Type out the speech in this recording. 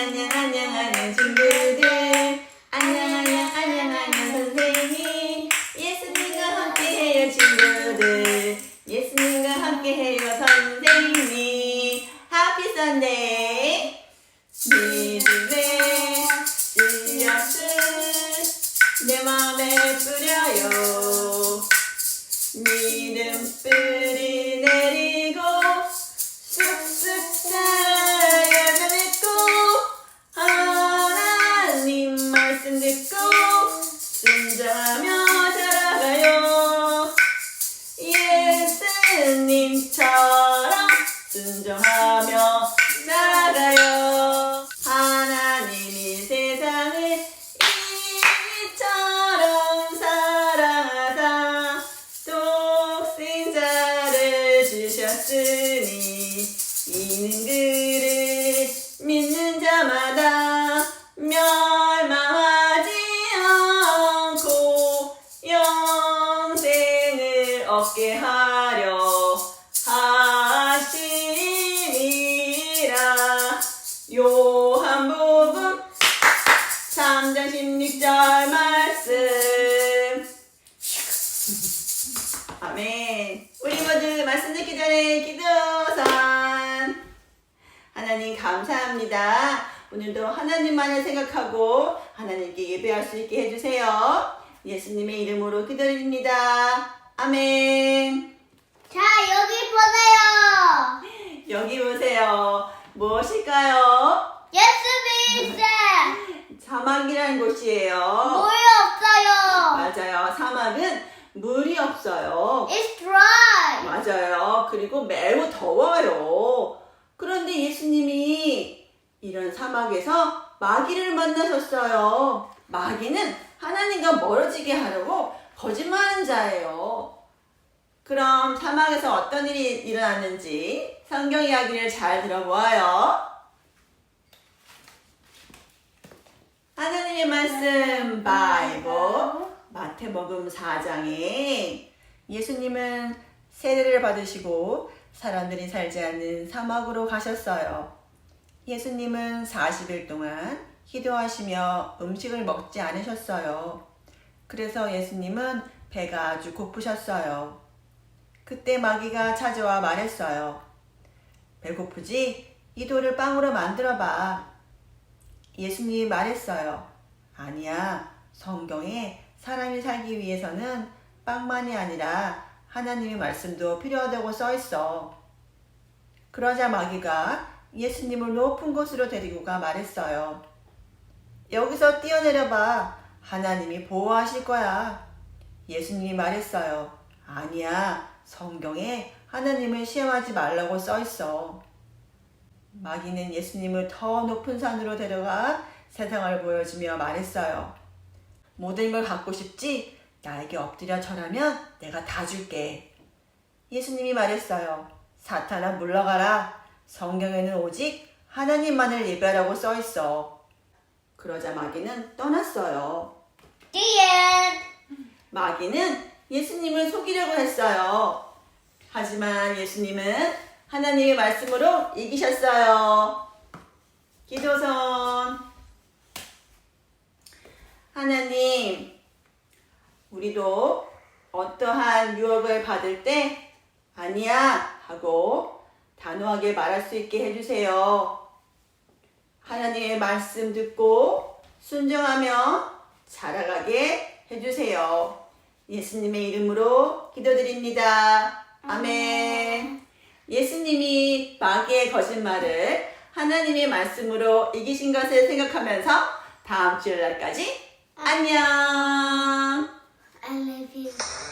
안녕 안녕 안녕 친구들. 안녕 안녕 안녕 안녕 선생님. 예수님과 함께해요 친구들. 예수님과 함께해요 선생님. 하피 선데이 믿음의 씨앗을 내 맘에 뿌려요 예수님처럼 순종하며 요 한복음 3장 16절 말씀. 아멘. 우리 모두 말씀 듣기 전에 기도선. 하나님 감사합니다. 오늘도 하나님만을 생각하고 하나님께 예배할 수 있게 해주세요. 예수님의 이름으로 기도드립니다. 아멘. 자, 여기 보세요. 여기 보세요 무엇일까요? 예수 믿세. 사막이라는 곳이에요 물이 없어요. 맞아요 사막은 물이 없어요 It's dry. 맞아요. 그리고 매우 더워요. 그런데 예수님이 이런 사막에서 마귀를 만나셨어요. 마귀는 하나님과 멀어지게 하려고 거짓말하는 자예요. 그럼 사막에서 어떤 일이 일어났는지 성경 이야기를 잘 들어보아요. 하나님의 말씀 바이블 마태복음 4장에 예수님은 세례를 받으시고 사람들이 살지 않는 사막으로 가셨어요. 예수님은 40일 동안 기도하시며 음식을 먹지 않으셨어요. 그래서 예수님은 배가 아주 고프셨어요. 그때 마귀가 찾아와 말했어요. 배고프지? 이 돌을 빵으로 만들어 봐. 예수님이 말했어요. 아니야. 성경에 사람이 살기 위해서는 빵만이 아니라 하나님의 말씀도 필요하다고 써 있어. 그러자 마귀가 예수님을 높은 곳으로 데리고 가 말했어요. 여기서 뛰어내려 봐. 하나님이 보호하실 거야. 예수님이 말했어요. 아니야. 성경에 하나님을 시험하지 말라고 써 있어. 마귀는 예수님을 더 높은 산으로 데려가 세상을 보여주며 말했어요. 모든 걸 갖고 싶지? 나에게 엎드려 절하면 내가 다 줄게. 예수님이 말했어요. 사탄아 물러가라. 성경에는 오직 하나님만을 예배하라고 써 있어. 그러자 마귀는 떠났어요. The end. 마귀는 예수님을 속이려고 했어요. 하지만 예수님은 하나님의 말씀으로 이기셨어요. 기도선. 하나님, 우리도 어떠한 유혹을 받을 때 아니야 하고 단호하게 말할 수 있게 해주세요. 하나님의 말씀 듣고 순종하며 자라가게 해주세요. 예수님의 이름으로 기도드립니다. 아멘. 예수님이 마귀의 거짓말을 하나님의 말씀으로 이기신 것을 생각하면서 다음 주일날까지 안녕. I love you.